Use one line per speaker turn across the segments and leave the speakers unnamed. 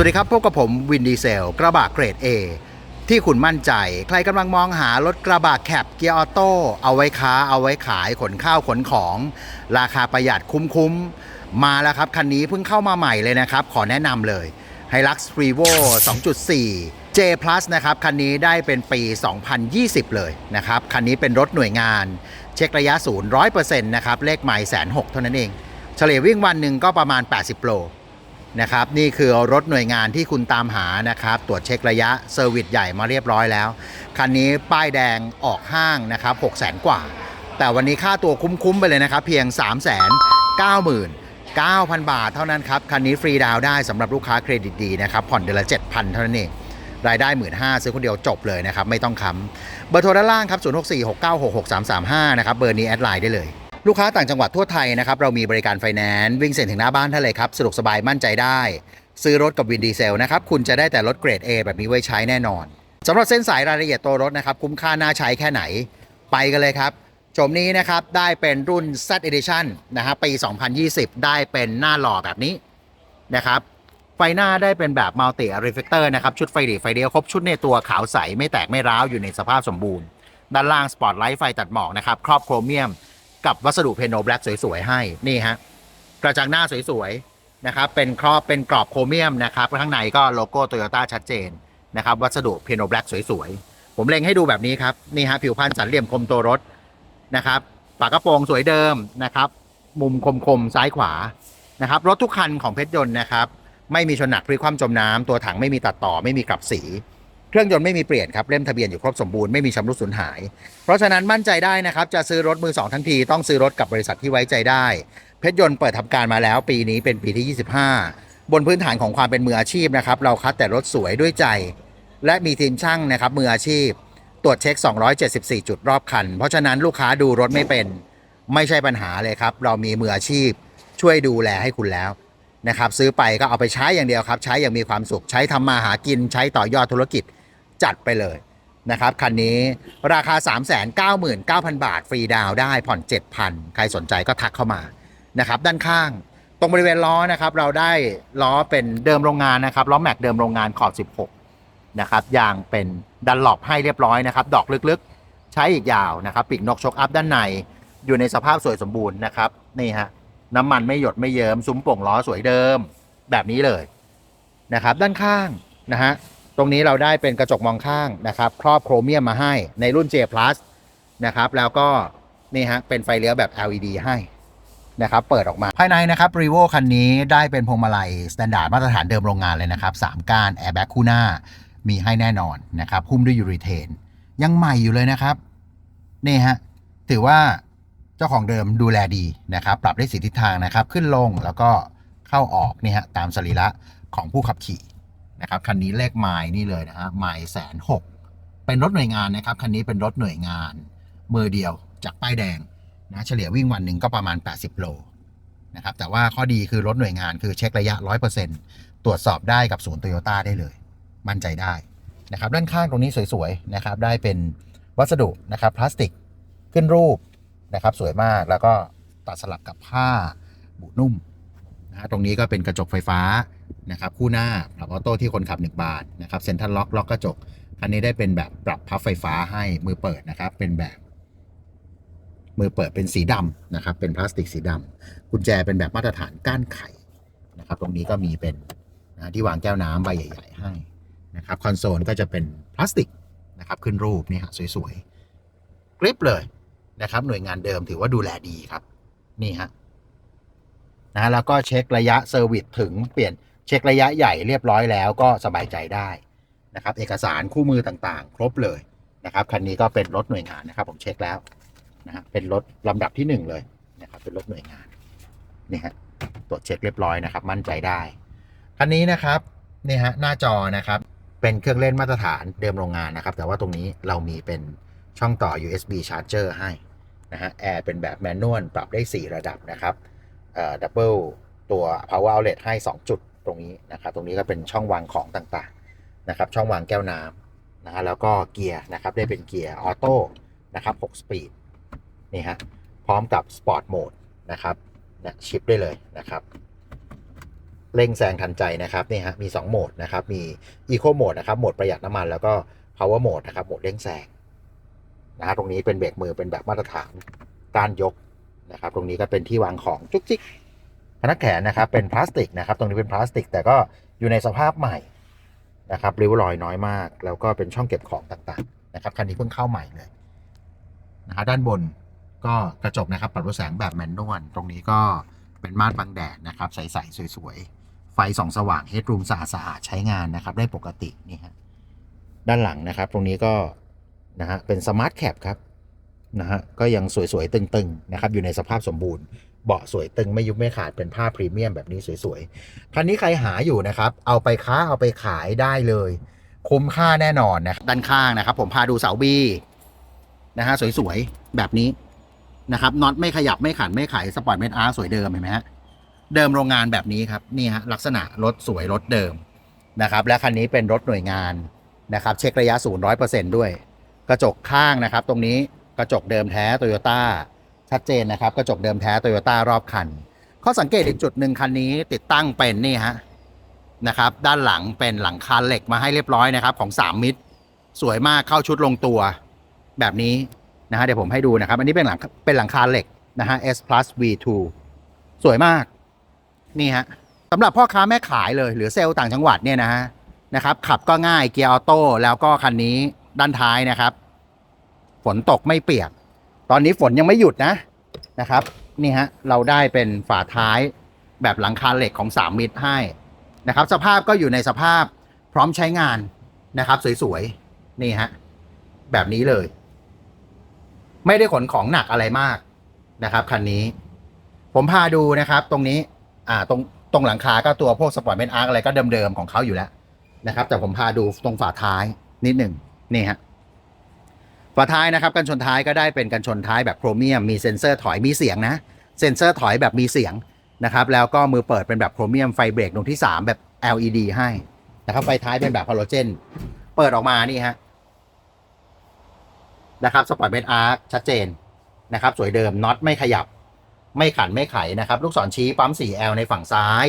สวัสดีครับ พบกับผมวินดีเซล กระบะเกรด A ที่คุณมั่นใจ ใครกำลังมองหารถกระบะแคปเกียร์ออโต้เอาไว้ค้า เอาไว้ขายขนข้าวขนของ ราคาประหยัดคุ้มๆ มาแล้วครับ คันนี้เพิ่งเข้ามาใหม่เลยนะครับ ขอแนะนำเลย Hilux Revo 2.4 J Plus นะครับ คันนี้ได้เป็นปี 2020 เลยนะครับ คันนี้เป็นรถหน่วยงาน เช็คระยะศูนย์100%นะครับเลขไมล์แสนหกเท่านั้นเอง เฉลี่ยวิ่งวันหนึ่งก็ประมาณ 80 โล นะครับนี่คือรถหน่วยงานที่คุณตามหานะครับ ตรวจเช็คระยะเซอร์วิสใหญ่มาเรียบร้อยแล้ว คันนี้ป้ายแดงออกห้างนะครับ6 0 0 0 0กว่า แต่วันนี้ค่าตัวคุ้มๆไปเลยนะครับ เพียง 3 9 9 0 0 0 บาทเท่านั้นครับ คันนี้ฟรีดาวได้สำหรับลูกค้าเครดิตดีนะครับ ผ่อนเดือนละ 7,000 เท่านั้นเอง รายได้ 1 5ื่นซื้อคนเดียวจบเลยนะครับ ไม่ต้องค้ำเบอร์โทรด้านล่างครับ 0646966335 นะครับ เบอร์นี้แอดไลน์ได้เลย ลูกค้าต่างจังหวัดทั่วไทยนะครับเรามีบริการไฟแนนซ์วิ่งเซ็นถึงหน้าบ้านท่านเลยครับสะดวกสบายมั่นใจได้ ซื้อรถกับวินดีเซลนะครับคุณจะได้แต่รถเกรด A แบบนี้ไว้ใช้แน่นอนสำหรับเส้นสายรายละเอียดตัวรถนะครับคุ้มค่าน่าใช้แค่ไหน ไปกันเลยครับโฉมนี้นะครับได้เป็นรุ่น Z Edition นะฮะปี 2020 ได้เป็นหน้าหล่อแบบนี้นะครับไฟหน้าได้เป็นแบบ Multi Reflector นะครับชุดไฟหลีไฟเดียวครบชุดในตัวขาวใสไม่แตกไม่ร้าวอยู่ในสภาพสมบูรณ์ ด้านล่างสปอตไลท์ไฟตัดหมอกนะครับครอบโครเมียม กับวัสดุเพโนแบล็กสวยๆ ให้นี่ฮะกระจังหน้าสวยๆนะครับเป็นครอบเป็นกรอบโครเมียมนะครับข้างในก็โลโก้โตโยต้าชัดเจนนะครับวัสดุเพโนแบล็กสวยๆ ผมเล็งให้ดูแบบนี้ครับนี่ฮะผิวพรรณสันเหลี่ยมคมตัวรถนะครับฝากระโปรงสวยเดิมนะครับมุมคมๆซ้ายขวานะครับรถทุกคันของเพชรยนต์นะครับไม่มีชนหนักพลิกคว่ำจมน้ำตัวถังไม่มีตัดต่อไม่มีกลับสี เครื่องยนต์ไม่มีเปลี่ยนครับเล่มทะเบียนอยู่ครบสมบูรณ์ไม่มีชำรุดสูญหาย เพราะฉะนั้นมั่นใจได้นะครับจะซื้อรถมือสองทั้งทีต้องซื้อรถกับบริษัทที่ไว้ใจได้ เพชรยนต์เปิดทำการมาแล้ว ปีนี้เป็นปีที่ 25 บนพื้นฐานของความเป็นมืออาชีพนะครับเราคัดแต่รถสวยด้วยใจ และมีทีมช่างนะครับมืออาชีพ ตรวจเช็ค 274 จุดรอบคัน เพราะฉะนั้นลูกค้าดูรถไม่เป็น ไม่ใช่ปัญหาเลยครับเรามีมืออาชีพ ช่วยดูแลให้คุณแล้วนะครับซื้อไปก็เอาไปใช้อย่างเดียวครับใช้อย่างมีความสุขใช้ทำมาหากินใช้ต่อยอดธุรกิจ จัดไปเลยนะครับคันนี้ราคา 399,000 บาท ฟรีดาวได้ผ่อน 7,000 ใครสนใจก็ทักเข้ามานะครับด้านข้างตรงบริเวณล้อนะครับเราได้ล้อเป็นเดิมโรงงานนะครับล้อแม็กเดิมโรงงานขอบ 16นะครับยางเป็นดันหลบให้เรียบร้อยนะครับดอกลึกๆ ใช้อีกยาวนะครับปีกนกชกอัพด้านในอยู่ในสภาพสวยสมบูรณ์นะครับนี่ฮะน้ำมันไม่หยดไม่เยิม้มซุ้มโป่งล้อสวยเดิมแบบนี้เลยนะครับด้านข้างนะฮะ ตรงนี้เราได้เป็นกระจกมองข้างนะครับครอบโครเมียมมาให้ในรุ่น J Plus นะครับแล้วก็นี่ฮะเป็นไฟเลี้ยวแบบ LED ให้นะครับเปิดออกมาภายในนะครับ r e v o คันนี้ได้เป็นพวงมาลัยสแตนดาร์ดมาตรฐานเดิมโรงงานเลยนะครับ 3 ก้านแอร์แบ็กคู่หน้ามีให้แน่นอนนะครับหุ้มด้วยยูริเทน ยังใหม่อยู่เลยนะครับ นี่ฮะถือว่าเจ้าของเดิมดูแลดีนะครับ ปรับได้สีทิศทางนะครับ ขึ้นลงแล้วก็เข้าออกนี่ฮะตามสรีระของผู้ขับขี่ นะครับคันนี้เลขไมล์นี่เลยนะฮะไมล์แสนหกเป็นรถหน่วยงานนะครับคันนี้เป็นรถหน่วยงานมือเดียวจากป้ายแดงนะเฉลี่ยวิ่งวันหนึ่งก็ประมาณ 80 โลนะครับแต่ว่าข้อดีคือรถหน่วยงานคือเช็คระยะ 100%ตรวจสอบได้กับศูนย์โตโยต้าได้เลย มั่นใจได้นะครับด้านข้างตรงนี้สวยๆนะครับได้เป็นวัสดุนะครับพลาสติกขึ้นรูปนะครับสวยมากแล้วก็ตัดสลับกับผ้าบุนุ่มนะฮะตรงนี้ก็เป็นกระจกไฟฟ้า นะครับคู่หน้าปรับออโต้ที่คนขับ 1 บาทนะครับเซ็นทรัลล็อกล็อกกระจกคันนี้ได้เป็นแบบปรับพับไฟฟ้าให้มือเปิดนะครับ เป็นแบบ มือเปิดเป็นสีดำนะครับ เป็นพลาสติกสีดำกุญแจเป็นแบบมาตรฐานก้านไขนะครับ ตรงนี้ก็มีเป็นนะที่วางแก้วน้ำใบใหญ่ ๆ ให้นะครับคอนโซลก็จะเป็นพลาสติกนะครับขึ้นรูปนี่ฮะสวยๆกริปเลยนะครับ หน่วยงานเดิมถือว่าดูแลดีครับ นี่ฮะนะแล้วก็เช็คระยะเซอร์วิสถึงเปลี่ยน เช็คระยะใหญ่เรียบร้อยแล้วก็สบายใจได้นะครับ เอกสารคู่มือต่างๆ ครบเลยนะครับคันนี้ก็เป็นรถหน่วยงานนะครับ ผมเช็คแล้วนะฮะเป็นรถลำดับที่หนึ่งเลยนะครับเป็นรถหน่วยงานนี่ฮะตรวจเช็คเรียบร้อยนะครับ มั่นใจได้คันนี้นะครับนี่ฮะหน้าจอนะครับเป็นเครื่องเล่นมาตรฐานเดิมโรงงานนะครับ แต่ว่าตรงนี้เรามีเป็นช่องต่อ USB charger ให้นะฮะแอร์เป็นแบบแมนนวลปรับได้ 4 ระดับนะครับดับเบิลตัว power outlet ให้ 2 จุด ตรงนี้นะครับ ตรงนี้ก็เป็นช่องวางของต่างๆนะครับ ช่องวางแก้วน้ำนะฮะแล้วก็เกียร์นะครับได้เป็นเกียร์ออโต้นะครับ6สปีดนี่ฮะพร้อมกับสปอร์ตโหมดนะครับนะชิปได้เลยนะครับเร่งแซงทันใจนะครับนี่ฮะมี 2 โหมดนะครับ มี Eco Mode นะครับโหมดประหยัดน้ำมัน แล้วก็ Power Mode นะครับโหมดเร่งแซงนะฮะตรงนี้เป็นเบรกมือเป็นแบบมาตรฐานกานยกนะครับ ตรงนี้ก็เป็นที่วางของจุกจิก พนักแขนนะครับเป็นพลาสติกนะครับ ตรงนี้เป็นพลาสติก แต่ก็อยู่ในสภาพใหม่นะครับริ้วรอยน้อยมาก แล้วก็เป็นช่องเก็บของต่างๆนะครับคันนี้เพิ่งเข้าใหม่เลยนะฮะด้านบนก็กระจกนะครับปรับรูแสงแบบแมนนวลตรงนี้ก็เป็นม่านบังแดดนะครับใสๆสวยๆ ไฟส่องสว่างเฮดรูมสะอาดๆใช้งานนะครับ ได้ปกตินี่ฮะด้านหลังนะครับ ตรงนี้ก็นะฮะเป็นสมาร์ทแคปครับ นะฮะก็ยังสวยๆ ตึงๆนะครับอยู่ในสภาพสมบูรณ์เบาะสวยตึงไม่ยุบไม่ขาดเป็นผ้าพรีเมียมแบบนี้สวยๆคันนี้ใครหาอยู่นะครับ เอาไปค้าเอาไปขายได้เลย คุ้มค่าแน่นอนนะครับด้านข้างนะครับ ผมพาดูเสาบีนะฮะสวยๆ แบบนี้นะครับน็อตไม่ขยับไม่ขันไม่ไขสปอร์ตเมทอาร์สวยเดิมเห็นไหมฮะเดิมโรงงานแบบนี้ครับนี่ฮะลักษณะรถสวยรถเดิมนะครับ และคันนี้เป็นรถหน่วยงานนะครับ เช็คระยะศูนย์ร้อยเปอร์เซ็นต์ด้วย กระจกข้างนะครับ ตรงนี้ กระจกเดิมแท้โตโยต้าชัดเจนนะครับ กระจกเดิมแท้โตโยต้ารอบคัน ข้อสังเกตอีกจุดหนึ่งคันนี้ติดตั้งเป็นนี่ฮะนะครับ ด้านหลังเป็นหลังคาเหล็กมาให้เรียบร้อยนะครับ ของ 3 มิตร สวยมากเข้าชุดลงตัว แบบนี้นะฮะเดี๋ยวผมให้ดูนะครับ อันนี้เป็นหลังเป็นหลังคาเหล็กนะฮะ S plus V2 สวยมากนี่ฮะสำหรับพ่อค้าแม่ขายเลย หรือเซลล์ต่างจังหวัดเนี่ยนะฮะนะครับ ขับก็ง่ายเกียร์ออโต้แล้วก็คันนี้ด้านท้ายนะครับ นตกไม่เปียก ตอนนี้ฝนยังไม่หยุดนะนะครับ นี่ฮะเราได้เป็นฝาท้ายแบบหลังคาเหล็กของ 3 มิตรให้นะครับ สภาพก็อยู่ในสภาพพร้อมใช้งานนะครับสวยๆนี่ฮะแบบนี้เลย ไม่ได้ขนของหนักอะไรมากนะครับคันนี้ ผมพาดูนะครับ ตรงนี้อ่าตรงตรงหลังคาก็ตัวพวกสปอร์ตเมนอาร์อะไรก็เดิมๆของเขาอยู่แล้วนะครับ แต่ผมพาดูตรงฝาท้ายนิดหนึ่งนี่ฮะ ฝาท้ายนะครับกันชนท้ายก็ได้เป็นกันชนท้ายแบบโครเมียมมีเซ็นเซอร์ถอยมีเสียงนะ เซ็นเซอร์ถอยแบบมีเสียงนะครับแล้วก็มือเปิดเป็นแบบโครเมียมไฟเบรกดวงที่ 3 แบบ LED ให้นะครับไฟท้ายเป็นแบบฮาโลเจน เปิดออกมานี่ฮะนะครับสปอร์ตเบนอาร์ชัดเจนนะครับ สวยเดิมน็อตไม่ขยับ ไม่ขันไม่ไขนะครับ ลูกศรชี้ปั๊ม 4L ในฝั่งซ้าย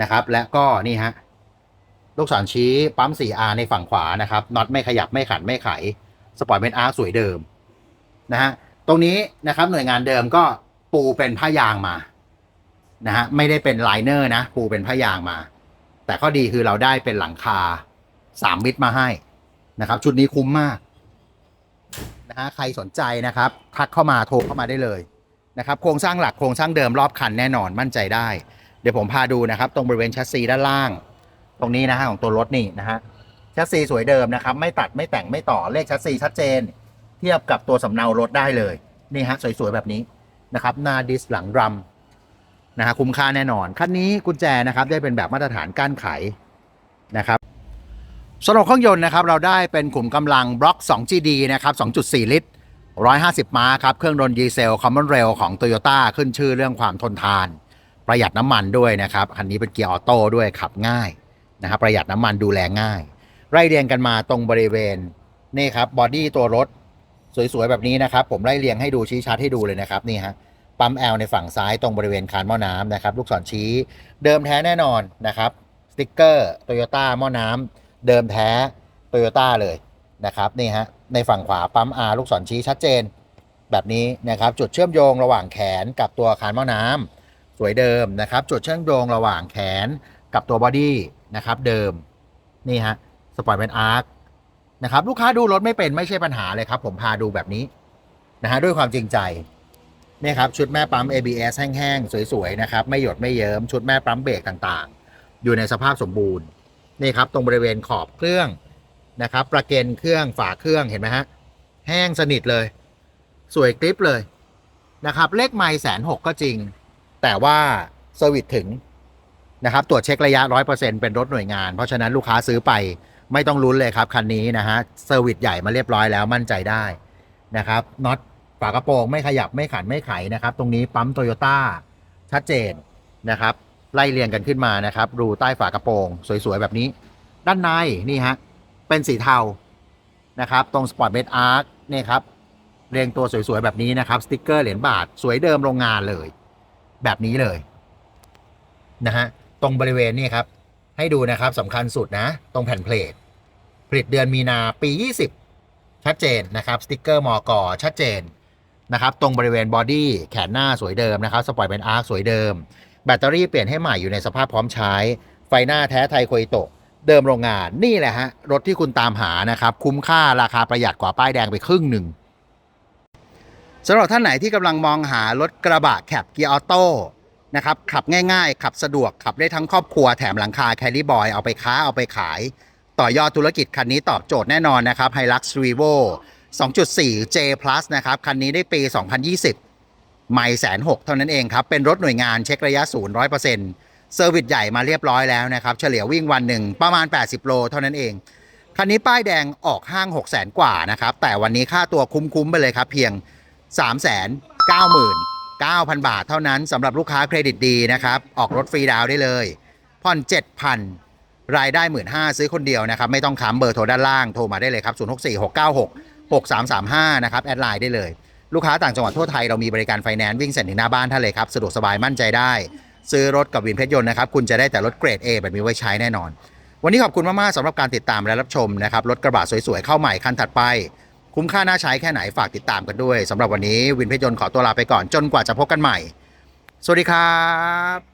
นะครับ และก็นี่ฮะลูกศรชี้ปั๊ม 4R ในฝั่งขวานะครับน็อตไม่ขยับไม่ขันไม่ไข สปอร์ตเมนอาร์สวยเดิมนะฮะตรงนี้นะครับหน่วยงานเดิมก็ปูเป็นผ้ายางมานะฮะไม่ได้เป็นไลเนอร์นะปูเป็นผ้ายางมา แต่ข้อดีคือเราได้เป็นหลังคาสามมิตรมาให้นะครับ ชุดนี้คุ้มมากนะฮะใครสนใจนะครับ ทักเข้ามาโทรเข้ามาได้เลยนะครับ โครงสร้างหลักโครงสร้างเดิมรอบคันแน่นอนมั่นใจได้ เดี๋ยวผมพาดูนะครับ ตรงบริเวณแชสซีด้านล่าง ตรงนี้นะฮะของตัวรถนี่นะฮะ ชสซีสวยเดิมนะครับ ไม่ตัดไม่แต่งไม่ต่อเลขแชสซีชัดเจน เทียบกับตัวสำเนารถได้เลยนี่ฮะสวยๆแบบนี้นะครับหน้าดิสหลังรัมนะฮะคุ้มค่าแน่นอน คันนี้กุญแจนะครับได้เป็นแบบมาตรฐานก้านไขนะครับสำหรับเครื่องยนต์นะครับเราได้เป็นขุมกำลังบล็อก 2GD นะครับ 2.4 ลิตร 150 ม้าครับ เครื่องยนต์ดีเซลคอมมอนเรลของ Toyota ขึ้นชื่อเรื่องความทนทาน ประหยัดน้ำมันด้วยนะครับ คันนี้เป็นเกียร์ออโต้ด้วยขับง่ายนะครับประหยัดน้ำมันดูแลง่าย ไล่เรียงกันมาตรงบริเวณนี่ครับบอดี้ตัวรถสวยๆแบบนี้นะครับ ผมไล่เรียงให้ดูชี้ชัดให้ดูเลยนะครับนี่ฮะปั๊ม L ในฝั่งซ้ายตรงบริเวณคานหม้อน้ำนะครับลูกศรชี้เดิมแท้แน่นอนนะครับสติกเกอร์โตโยต้าหม้อน้ำเดิมแท้โตโยต้าเลยนะครับนี่ฮะในฝั่งขวาปั๊ม R ลูกศรชี้ชัดเจน แบบนี้นะครับจุดเชื่อมโยงระหว่างแขนกับตัวคานหม้อน้ำสวยเดิมนะครับ จุดเชื่อมโยงระหว่างแขนกับตัวบอดี้นะครับเดิมนี่ฮะ สปอร์ตเป็นอาร์คนะครับลูกค้าดูรถไม่เป็นไม่ใช่ปัญหาเลยครับ ผมพาดูแบบนี้นะฮะด้วยความจริงใจเนี่ยครับชุดแม่ปั๊ม ABS แห้งๆสวยๆนะครับไม่หยดไม่เยิ้มชุดแม่ปั๊มเบรกต่างๆ อยู่ในสภาพสมบูรณ์นี่ครับตรงบริเวณขอบเครื่องนะครับประเกนเครื่องฝาเครื่องเห็นไหมฮะแห้งสนิทเลย สวยกริปเลยนะครับเลขไมล์แสนหกก็จริง แต่ว่าเซอร์วิสถึงนะครับตรวจเช็คระยะ 100%เป็นรถหน่วยงาน เพราะฉะนั้นลูกค้าซื้อไป ไม่ต้องลุ้นเลยครับ คันนี้นะฮะเซอร์วิสใหญ่มาเรียบร้อยแล้วมั่นใจได้นะครับน็อตฝากระโปรงไม่ขยับไม่ขันไม่ไขนะครับ ตรงนี้ปั๊มโตโยต้าชัดเจนนะครับ ไล่เรียงกันขึ้นมานะครับ รูใต้ฝากระโปรง สวยๆ แบบนี้ ด้านในนี่ฮะเป็นสีเทานะครับ ตรงสปอร์ตเบดอาร์คนี่ครับเรียงตัวสวยๆ แบบนี้นะครับสติกเกอร์เหรียญบาทสวยเดิมโรงงานเลย แบบนี้เลยนะฮะตรงบริเวณนี่ครับ ให้ดูนะครับสำคัญสุดนะ ตรงแผ่นเพลท ผลิตเดือนมีนาปี 20 ชัดเจนนะครับสติกเกอร์มอกอชัดเจนนะครับตรงบริเวณบอดี้แขนหน้าสวยเดิมนะครับสปอยล์เป็นอาร์คสวยเดิม แบตเตอรี่เปลี่ยนให้ใหม่อยู่ในสภาพพร้อมใช้ ไฟหน้าแท้ไทยโคอิโตะเดิมโรงงานนี่แหละฮะ รถที่คุณตามหานะครับ คุ้มค่าราคาประหยัดกว่าป้ายแดงไปครึ่งหนึ่งสำหรับท่านไหนที่กำลังมองหารถกระบะแคปเกียร์ออโต้นะครับขับง่ายๆ ขับสะดวกขับได้ทั้งครอบครัวแถมหลังคาแคริบอยเอาไปค้าเอาไปขาย ต่อยอดธุรกิจคันนี้ตอบโจทย์แน่นอนนะครับ Hilux Revo 2.4 J Plus นะครับ คันนี้ได้ปี 2020 ไม่แสนหกเท่านั้นเองครับ เป็นรถหน่วยงานเช็คระยะศูนย์ร้อยเปอร์เซ็นต์เซอร์วิสใหญ่มาเรียบร้อยแล้วนะครับ เฉลี่ยวิ่งวันหนึ่งประมาณ 80 โลเท่านั้นเอง คันนี้ป้ายแดงออกห้าง 6 0 0แสนกว่านะครับ แต่วันนี้ค่าตัวคุ้มๆไปเลยครับ เพียง 3 9 9 0 0 0 บาทเท่านั้นสำหรับลูกค้าเครดิตดีนะครับ ออกรถฟรีดาวได้เลย ผ่อน 7,000 รายได้1 5ื่นห้าซื้อคนเดียวนะครับ ไม่ต้องค้ำเบอร์โทรด้านล่างโทรมาได้เลยครับ0 6 4 6 9 6 6 3 3 5นะครับแอดไลน์ได้เลย ลูกค้าต่างจังหวัดทั่วไทยเรามีบริการไฟแนนซ์วิ่งเสร็จถึงหน้าบ้านท่านเลยครับสะดวกสบายมั่นใจได้ ซื้อรถกับวินเพชรยนต์นะครับคุณจะได้แต่รถเกรด A แบบนี้ไว้ใช้แน่นอน วันนี้ขอบคุณมากๆสำหรับการติดตามและรับชมนะครับรถกระบะสวยๆเข้าใหม่คันถัดไป คุ้มค่าน่าใช้แค่ไหนฝากติดตามกันด้วยสำหรับวันนี้วินเพชรยนต์ขอตัวลาไปก่อนจนกว่าจะพบกันใหม่ สวัสดีครับ